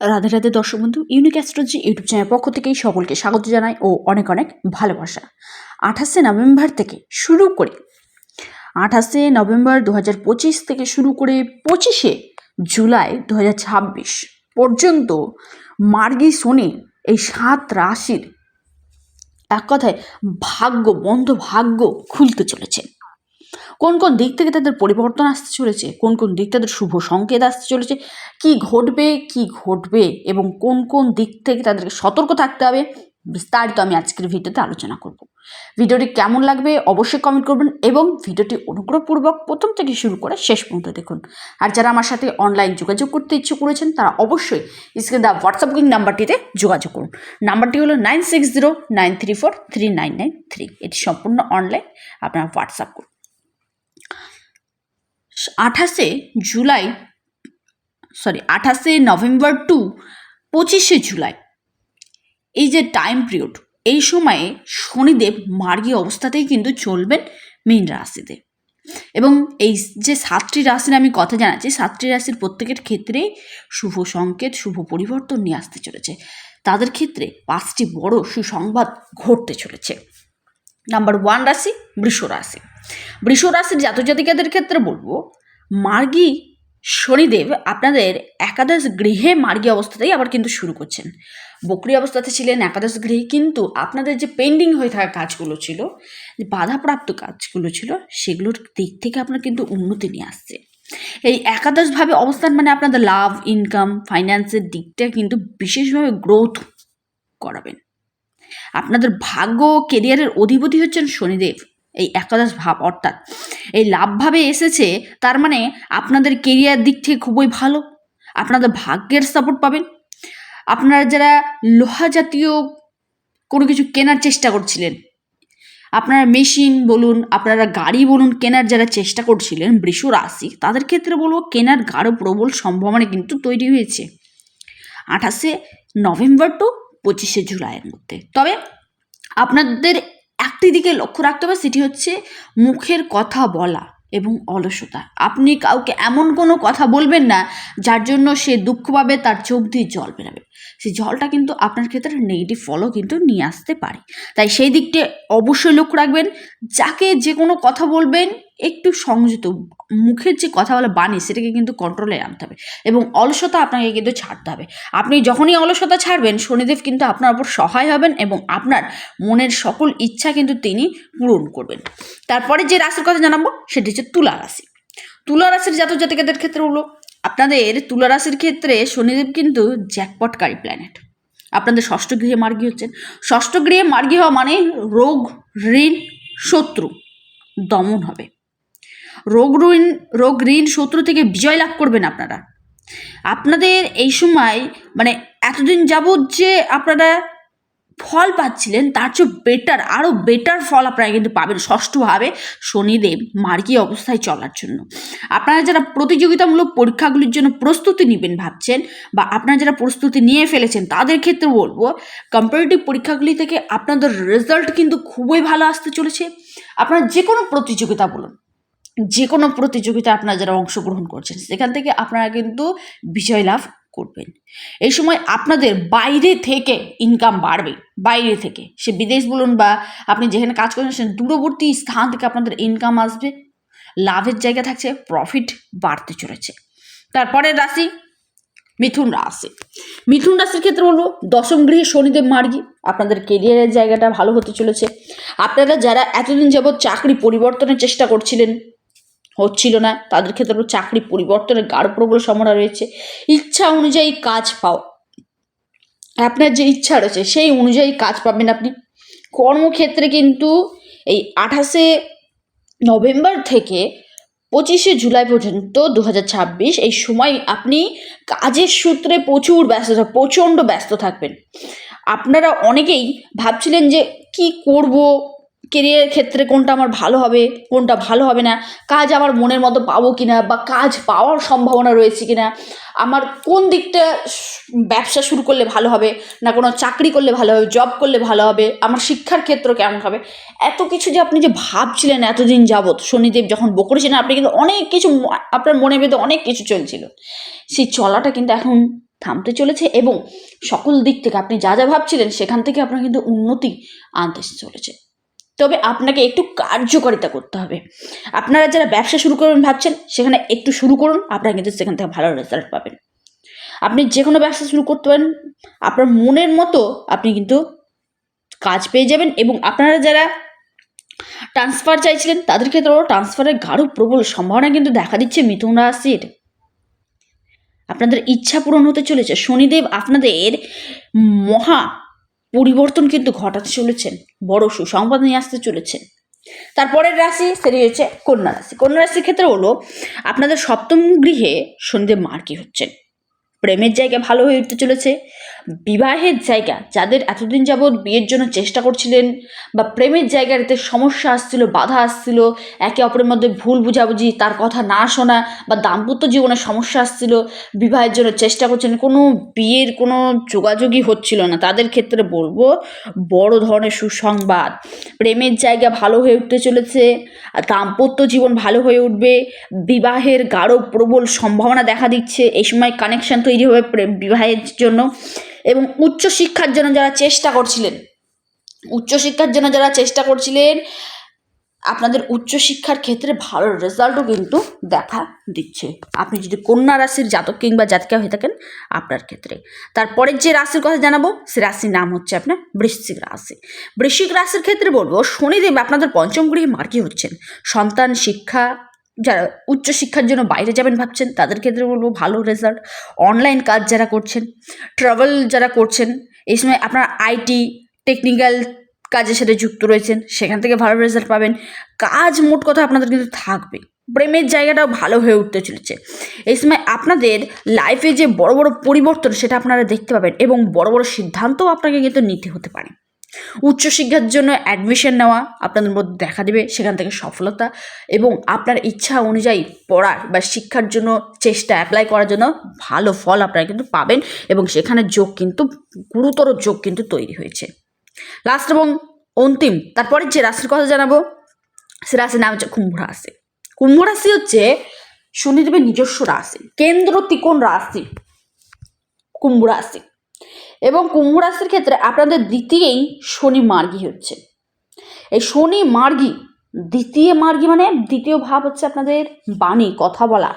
রাধে রাধে দর্শক বন্ধু unique astrology YouTube channel পক্ষ থেকেই সকলকে স্বাগত জানাই ও অনেক অনেক ভালোবাসা। আঠাশে নভেম্বর থেকে শুরু করে আঠাশে নভেম্বর দু পঁচিশ থেকে শুরু করে পঁচিশে জুলাই দু ছাব্বিশ পর্যন্ত মার্গী শনি এই সাত রাশির এক কথায় ভাগ্য, বন্ধ ভাগ্য খুলতে চলেছে। কোন কোন দিক থেকে তাদের পরিবর্তন আসতে চলেছে? কোন কোন দিক তাদের শুভ সংকেত আসতে চলেছে? কি ঘটবে কি ঘটবে এবং কোন কোন দিক থেকে তাদেরকে সতর্ক থাকতে হবে? বিস্তারিত আমি আজকের ভিডিওতে আলোচনা করব। ভিডিওটি কেমন লাগবে অবশ্যই কমেন্ট করবেন এবং ভিডিওটি অনুগ্রহপূর্বক প্রথম থেকে শুরু করে শেষ পর্যন্ত দেখুন। আর যারা আমার সাথে অনলাইন যোগাযোগ করতে ইচ্ছুক করেছেন তারা অবশ্যই স্ক্রিনে দেওয়া হোয়াটসঅ্যাপ বুকিং নাম্বারটিতে যোগাযোগ করুন। নাম্বারটি হলো nine six zero nine three four three nine nine three এটি সম্পূর্ণ অনলাইন আপনারা হোয়াটসঅ্যাপ করুন। আঠাশে জুলাই সরি আঠাশে নভেম্বর টু পঁচিশে জুলাই। এই যে টাইম পিরিয়ড এই সময়ে শনিদেব মার্গী অবস্থাতেই কিন্তু চলবেন মীন রাশিতে। এবং এই যে সাতটি রাশির আমি কথা জানাচ্ছি, সাতটি রাশির প্রত্যেকের ক্ষেত্রেই শুভ সংকেত, শুভ পরিবর্তন নিয়ে আসতে চলেছে। তাদের ক্ষেত্রে পাঁচটি বড় সুসংবাদ ঘটতে চলেছে। নাম্বার ওয়ান রাশি, বৃষ রাশি। বৃষ রাশির জাতক জাতিকাদের ক্ষেত্রে বলব, মার্গী শনিদেব আপনাদের একাদশ গৃহে মার্গী অবস্থাতেই আবার কিন্তু শুরু করছেন। বকরি অবস্থাতে ছিলেন একাদশ গৃহে, কিন্তু আপনাদের যে পেন্ডিং হয়ে থাকা কাজগুলো ছিল, যে বাধাপ্রাপ্ত কাজগুলো ছিল, সেগুলোর দিক থেকে আপনার কিন্তু উন্নতি নিয়ে আসছে। এই একাদশভাবে অবস্থান মানে আপনাদের লাভ, ইনকাম, ফাইন্যান্সের দিকটা কিন্তু বিশেষভাবে গ্রোথ করাবেন। আপনাদের ভাগ্য, কেরিয়ারের অধিপতি হচ্ছেন শনিদেব। এই একাদশ ভাব, অর্থাৎ এই লাভভাবে এসেছে, তার মানে আপনাদের কেরিয়ার দিক থেকে খুবই ভালো, আপনাদের ভাগ্যের সাপোর্ট পাবেন। আপনারা যারা লোহা জাতীয় কোনো কিছু কেনার চেষ্টা করছিলেন, আপনারা মেশিন বলুন, আপনারা গাড়ি বলুন কেনার যারা চেষ্টা করছিলেন, বৃষ রাশি, তাদের ক্ষেত্রে বলব কেনার গাঢ় প্রবল সম্ভাবনা কিন্তু তৈরি হয়েছে। আঠাশে নভেম্বর টু পঁচিশে জুলাইয়ের মধ্যে। তবে আপনাদের একটি দিকে লক্ষ্য রাখতে হবে, সেটি হচ্ছে মুখের কথা বলা এবং অলসতা। আপনি কাউকে এমন কোনো কথা বলবেন না, যার জন্য সে দুঃখ পাবে, তার চোখ দিয়ে জল বেরাবে। সেই জলটা কিন্তু আপনার ক্ষেত্রে নেগেটিভ ফলও কিন্তু নিয়ে আসতে পারে। তাই সেই দিকটি অবশ্যই লক্ষ্য রাখবেন। যাকে যে কোনো কথা বলবেন একটু সংযত, মুখের যে কথা বলা বাণী সেটাকে কিন্তু কন্ট্রোলে আনতে হবে এবং অলসতা আপনাকে কিন্তু ছাড়তে হবে। আপনি যখনই অলসতা ছাড়বেন, শনিদেব কিন্তু আপনার ওপর সহায় হবেন এবং আপনার মনের সকল ইচ্ছা কিন্তু তিনি পূরণ করবেন। তারপরে যে রাশির কথা জানাব, সেটি হচ্ছে তুলা রাশি। তুলা রাশির জাতক জাতিকাদের ক্ষেত্রে হলো, আপনাদের তুলা রাশির ক্ষেত্রে শনিদেব কিন্তু জ্যাকপটকারী প্ল্যানেট আপনাদের ষষ্ঠ গৃহে মার্গী হচ্ছেন। ষষ্ঠ গৃহে মার্গী হওয়া মানে রোগ, ঋণ, শত্রু দমন হবে। রোগ ঋণ রোগ ঋণ শত্রু থেকে বিজয় লাভ করবেন আপনারা। আপনাদের এই সময় মানে এতদিন যাবৎ যে আপনারা ফল পাচ্ছিলেন, তার চেয়ে বেটার আরও বেটার ফল আপনারা কিন্তু পাবেন ষষ্ঠভাবে শনিদেব মার্গী অবস্থায় চলার জন্য। আপনারা যারা প্রতিযোগিতামূলক পরীক্ষাগুলির জন্য প্রস্তুতি নেবেন ভাবছেন, বা আপনারা যারা প্রস্তুতি নিয়ে ফেলেছেন, তাদের ক্ষেত্রে বলব কম্পারেটিভ পরীক্ষাগুলি থেকে আপনাদের রেজাল্ট কিন্তু খুবই ভালো আসতে চলেছে। আপনারা যে কোনো প্রতিযোগিতা বলুন যে কোনো প্রতিযোগিতা আপনারা যারা অংশগ্রহণ করছেন, সেখান থেকে আপনারা কিন্তু বিজয় লাভ করবেন। এই সময় আপনাদের বাইরে থেকে ইনকাম বাড়বে, বাইরে থেকে। সে বিদেশ বলুন বা আপনি যেখানে কাজ করছেন সে দূরবর্তী স্থান থেকে আপনাদের ইনকাম আসবে। লাভের জায়গা থাকছে প্রফিট বাড়তে চলেছে। তারপরে রাশি মিথুন রাশি। মিথুন রাশির ক্ষেত্রে বলব, দশম গৃহে শনিদেব মার্গী। আপনাদের কেরিয়ারের জায়গাটা ভালো হতে চলেছে। আপনারা যারা এতদিন যাবৎ চাকরি পরিবর্তনের চেষ্টা করছিলেন হচ্ছিল না। তাদের ক্ষেত্রে চাকরি পরিবর্তনের গাঢ় প্রবল সম্ভাবনা রয়েছে। ইচ্ছা অনুযায়ী কাজ পাও। আপনার যে ইচ্ছা রয়েছে, সেই অনুযায়ী কাজ পাবেন আপনি। কর্মক্ষেত্রে কিন্তু এই আঠাশে নভেম্বর থেকে পঁচিশে জুলাই পর্যন্ত দু হাজার ছাব্বিশ এই সময় আপনি কাজের সূত্রে প্রচুর ব্যস্ত প্রচণ্ড ব্যস্ত থাকবেন। আপনারা অনেকেই ভাবছিলেন যে কি করব কেরিয়ারের ক্ষেত্রে কোনটা আমার ভালো হবে, কোনটা ভালো হবে না, কাজ আমার মনের মতো পাবো কি না বা কাজ পাওয়ার সম্ভাবনা রয়েছে কি না আমার কোন দিকটা ব্যবসা শুরু করলে ভালো হবে, না কোনো চাকরি করলে ভালো হবে জব করলে ভালো হবে, আমার শিক্ষার ক্ষেত্র কেমন হবে, এত কিছু যে আপনি যে ভাবছিলেন এতদিন যাবৎ, শনিদেব যখন বকরেছিলেন আপনি কিন্তু অনেক কিছু আপনার মনের ভেতরে অনেক কিছু চলছিল, সেই চলাটা কিন্তু এখন থামতে চলেছে এবং সকল দিক থেকে আপনি যা যা ভাবছিলেন, সেখান থেকে আপনার কিন্তু উন্নতি আনতে চলেছে। তবে আপনাকে একটু কার্যকারিতা করতে হবে। আপনারা যারা ব্যবসা শুরু করবেন ভাবছেন, সেখানে একটু শুরু করুন, আপনারা কিন্তু সেখান থেকে ভালো রেজাল্ট পাবেন। আপনি যে কোনো ব্যবসা শুরু করতে পারেন, আপনার মনের মতো আপনি কিন্তু কাজ পেয়ে যাবেন এবং আপনারা যারা ট্রান্সফার চাইছিলেন, তাদের ক্ষেত্রেও ট্রান্সফারের গাঢ় প্রবল সম্ভাবনা কিন্তু দেখা দিচ্ছে মিথুন রাশির। আপনাদের ইচ্ছা পূরণ হতে চলেছে। শনিদেব আপনাদের মহা পরিবর্তন কিন্তু ঘটাতে চলেছেন, বড় সুসংবাদ নিয়ে আসতে চলেছেন। তারপরের রাশি সেটি হচ্ছে কন্যা রাশি। কন্যা রাশির ক্ষেত্রে হলো আপনাদের সপ্তম গৃহে শনিদেব মার্কি হচ্ছেন। প্রেমের জায়গা ভালো হয়ে উঠতে চলেছে বিবাহের জায়গা যাদের এতদিন যাবৎ বিয়ের জন্য চেষ্টা করছিলেন বা প্রেমের জায়গাতে সমস্যা আসছিল, বাধা আসছিল, একে অপরের মধ্যে ভুল বুঝাবুঝি, তার কথা না শোনা বা দাম্পত্য জীবনে সমস্যা আসছিল, বিবাহের জন্য চেষ্টা করছেন কোনো বিয়ের কোনো যোগাযোগই হচ্ছিল না। তাদের ক্ষেত্রে বলব, বড় ধরনের সুসংবাদ। প্রেমের জায়গা ভালো হয়ে উঠতে চলেছে দাম্পত্য জীবন ভালো হয়ে উঠবে। বিবাহের গাঢ় প্রবল সম্ভাবনা দেখা দিচ্ছে। এই সময় কানেকশন তৈরি হবে বিবাহের জন্য। এবং উচ্চশিক্ষার জন্য যারা চেষ্টা করছিলেন, উচ্চশিক্ষার জন্য যারা চেষ্টা করছিলেন, আপনাদের উচ্চশিক্ষার ক্ষেত্রে ভালো রেজাল্টও কিন্তু দেখা দিচ্ছে। আপনি যদি কন্যা রাশির জাতক কিংবা জাতিকা হয়ে থাকেন, আপনার ক্ষেত্রে। তারপরের যে রাশির কথা জানাব, সে রাশির নাম হচ্ছে আপনার বৃশ্চিক রাশি। বৃশ্চিক রাশির ক্ষেত্রে বলব, শনিদেব আপনাদের পঞ্চম গৃহে মার্কি হচ্ছেন। সন্তান শিক্ষা যারা উচ্চশিক্ষার জন্য বাইরে যাবেন ভাবছেন, তাদের ক্ষেত্রে বলব ভালো রেজাল্ট অনলাইন কাজ যারা করছেন ট্রাভেল যারা করছেন, এই সময় আপনার আইটি টেকনিক্যাল কাজের সাথে যুক্ত রয়েছেন, সেখান থেকে ভালো রেজাল্ট পাবেন। কাজ মোট কথা আপনাদের কিন্তু থাকবে প্রেমের জায়গাটাও ভালো হয়ে উঠতে চলেছে। এই সময় আপনাদের লাইফে যে বড় বড় পরিবর্তন, সেটা আপনারা দেখতে পাবেন এবং বড় বড় সিদ্ধান্তও আপনাকে কিন্তু নিতে হতে পারে। উচ্চশিক্ষার জন্য অ্যাডমিশন নেওয়া আপনাদের মধ্যে দেখা দেবে, সেখান থেকে সফলতা এবং আপনার ইচ্ছা অনুযায়ী পড়ার বা শিক্ষার জন্য চেষ্টা অ্যাপ্লাই করার জন্য ভালো ফল আপনারা কিন্তু পাবেন এবং সেখানে যোগ কিন্তু, গুরুতর যোগ কিন্তু তৈরি হয়েছে। লাস্ট এবং অন্তিম, তারপরে যে রাশির কথা জানাব, সে রাশির নাম হচ্ছে কুম্ভ রাশি। কুম্ভ রাশি হচ্ছে শনিদেবের নিজস্ব রাশি, কেন্দ্র ত্রিকোণ রাশি, কুম্ভ রাশি। এবং কুম্ভ রাশির ক্ষেত্রে আপনাদের দ্বিতীয়ই শনি মার্গী হচ্ছে। এই শনি মার্গী, দ্বিতীয় মার্গী মানে দ্বিতীয় ভাব হচ্ছে আপনাদের বাণী, কথা বলা,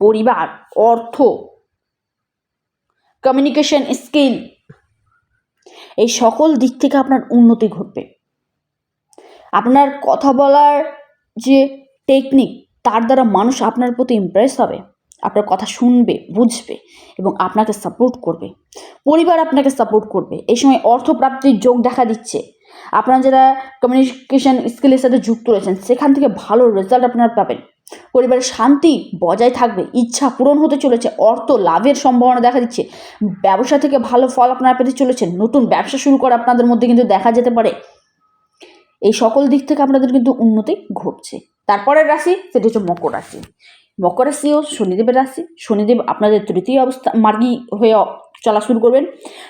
পরিবার, অর্থ কমিউনিকেশন স্কিল এই সকল দিক থেকে আপনার উন্নতি ঘটবে। আপনার কথা বলার যে টেকনিক তার দ্বারা মানুষ আপনার প্রতি ইমপ্রেস হবে। আপনার কথা শুনবে, বুঝবে এবং আপনাকে সাপোর্ট করবে। পরিবার আপনাকে সাপোর্ট করবে। এই সময় অর্থপ্রাপ্তির যোগ দেখা দিচ্ছে। আপনারা যারা কমিউনিকেশন স্কিলের সাথে যুক্ত রয়েছেন, সেখান থেকে ভালো রেজাল্ট আপনারা পাবেন। পরিবারের শান্তি বজায় থাকবে। ইচ্ছা পূরণ হতে চলেছে। অর্থ লাভের সম্ভাবনা দেখা দিচ্ছে। ব্যবসা থেকে ভালো ফল আপনারা পেতে চলেছেন। নতুন ব্যবসা শুরু করা আপনাদের মধ্যে কিন্তু দেখা যেতে পারে। এই সকল দিক থেকে আপনাদের কিন্তু উন্নতি ঘটছে। তারপরের রাশি, সেটি হচ্ছে মকর রাশি। মকর রাশিও শনিদেবের রাশি। শনিদেব আপনাদের তৃতীয় অবস্থা, মার্গী হয়ে চলা শুরু করবেন।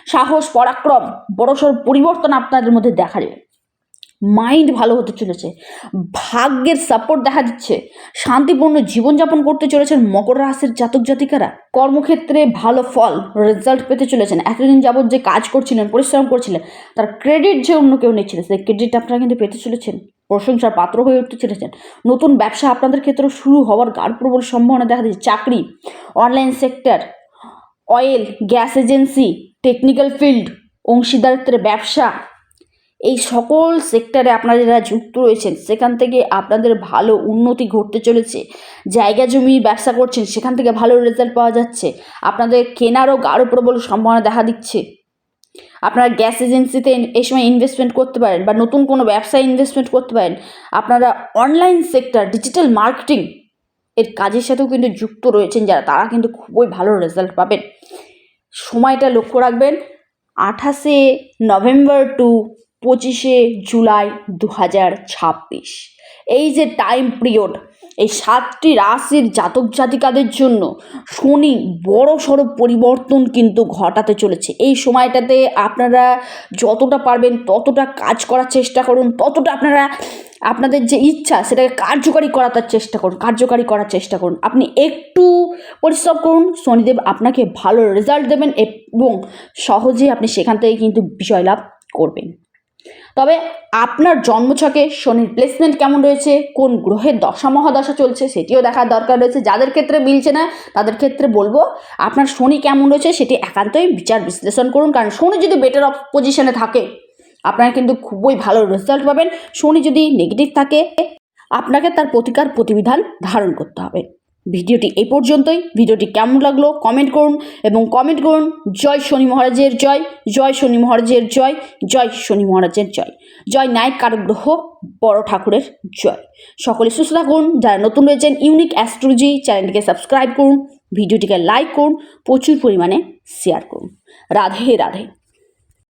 সাহস, পরাক্রম, বড়সড় পরিবর্তন আপনাদের মধ্যে দেখা যাবে মাইন্ড ভালো হতে চলেছে। ভাগ্যের সাপোর্ট দেখা দিচ্ছে। শান্তিপূর্ণ জীবনযাপন করতে চলেছেন মকর রাশির জাতক জাতিকারা। কর্মক্ষেত্রে ভালো ফল রেজাল্ট পেতে চলেছেন। এতদিন যাবৎ যে কাজ করছিলেন, পরিশ্রম করছিলেন, তার ক্রেডিট যে অন্য কেউ নিচ্ছিলেন সেই ক্রেডিট আপনারা কিন্তু পেতে চলেছেন। প্রশংসার পাত্র হয়ে উঠতে চলেছেন নতুন ব্যবসা আপনাদের ক্ষেত্রেও শুরু হওয়ার গাঢ় প্রবল সম্ভাবনা দেখা দিচ্ছে। চাকরি, online sector, oil, gas agency, technical field, অংশীদারিত্বের ব্যবসা, এই সকল সেক্টরে আপনারা যুক্ত রয়েছেন, সেখান থেকে আপনাদের ভালো উন্নতি ঘটতে চলেছে। জায়গা জমি ব্যবসা করছেন, সেখান থেকে ভালো রেজাল্ট পাওয়া যাচ্ছে। আপনাদের কেনারও গাঢ় প্রবল সম্ভাবনা দেখা দিচ্ছে। আপনারা গ্যাস এজেন্সিতে এই সময় ইনভেস্টমেন্ট করতে পারেন বা নতুন কোনো ব্যবসায় ইনভেস্টমেন্ট করতে পারেন, আপনারা অনলাইন সেক্টর ডিজিটাল মার্কেটিং এর কাজের সাথেও কিন্তু যুক্ত রয়েছেন যারা, তারা কিন্তু খুবই ভালো রেজাল্ট পাবেন। সময়টা লক্ষ্য রাখবেন, আঠাশে নভেম্বর টু পঁচিশে জুলাই দু হাজার ছাব্বিশ। এই যে টাইম পিরিয়ড এই সাতটি রাশির জাতক জাতিকাদের জন্য শনি বড় সড়ো পরিবর্তন কিন্তু ঘটাতে চলেছে। এই সময়টাতে আপনারা যতটা পারবেন ততটা কাজ করার চেষ্টা করুন, ততটা আপনারা আপনাদের যে ইচ্ছা সেটাকে কার্যকারী করার চেষ্টা করুন, কার্যকারী করার চেষ্টা করুন। আপনি একটু পরিশ্রম করুন, শনিদেব আপনাকে ভালো রেজাল্ট দেবেন এবং সহজেই আপনি সেখান থেকে কিন্তু বিজয় লাভ করবেন। তবে আপনার জন্মছকে শনির প্লেসমেন্ট কেমন রয়েছে? কোন গ্রহের দশা মহাদশা চলছে? সেটিও দেখার দরকার রয়েছে। যাদের ক্ষেত্রে মিলছে না, তাদের ক্ষেত্রে বলব, আপনার শনি কেমন রয়েছে সেটি একান্তই বিচার বিশ্লেষণ করুন। কারণ শনি যদি বেটার অফ পজিশনে থাকে, আপনারা কিন্তু খুবই ভালো রেজাল্ট পাবেন। শনি যদি নেগেটিভ থাকে, আপনাকে তার প্রতিকার প্রতিবিধান ধারণ করতে হবে। ভিডিওটি এই পর্যন্তই। ভিডিওটি কেমন লাগল কমেন্ট করুন এবং কমেন্ট করুন, জয় শনি মহারাজের জয় জয় শনি মহারাজের জয় জয় শনি মহারাজের জয় জয় নায়ক কারক গ্রহ বড় ঠাকুরের জয়। সকলে সুস্থ থাকুন, যারা নতুন রয়েছেন, ইউনিক অ্যাস্ট্রোলজি চ্যানেলটিকে সাবস্ক্রাইব করুন, ভিডিওটিকে লাইক করুন, প্রচুর পরিমাণে শেয়ার করুন। রাধে রাধে।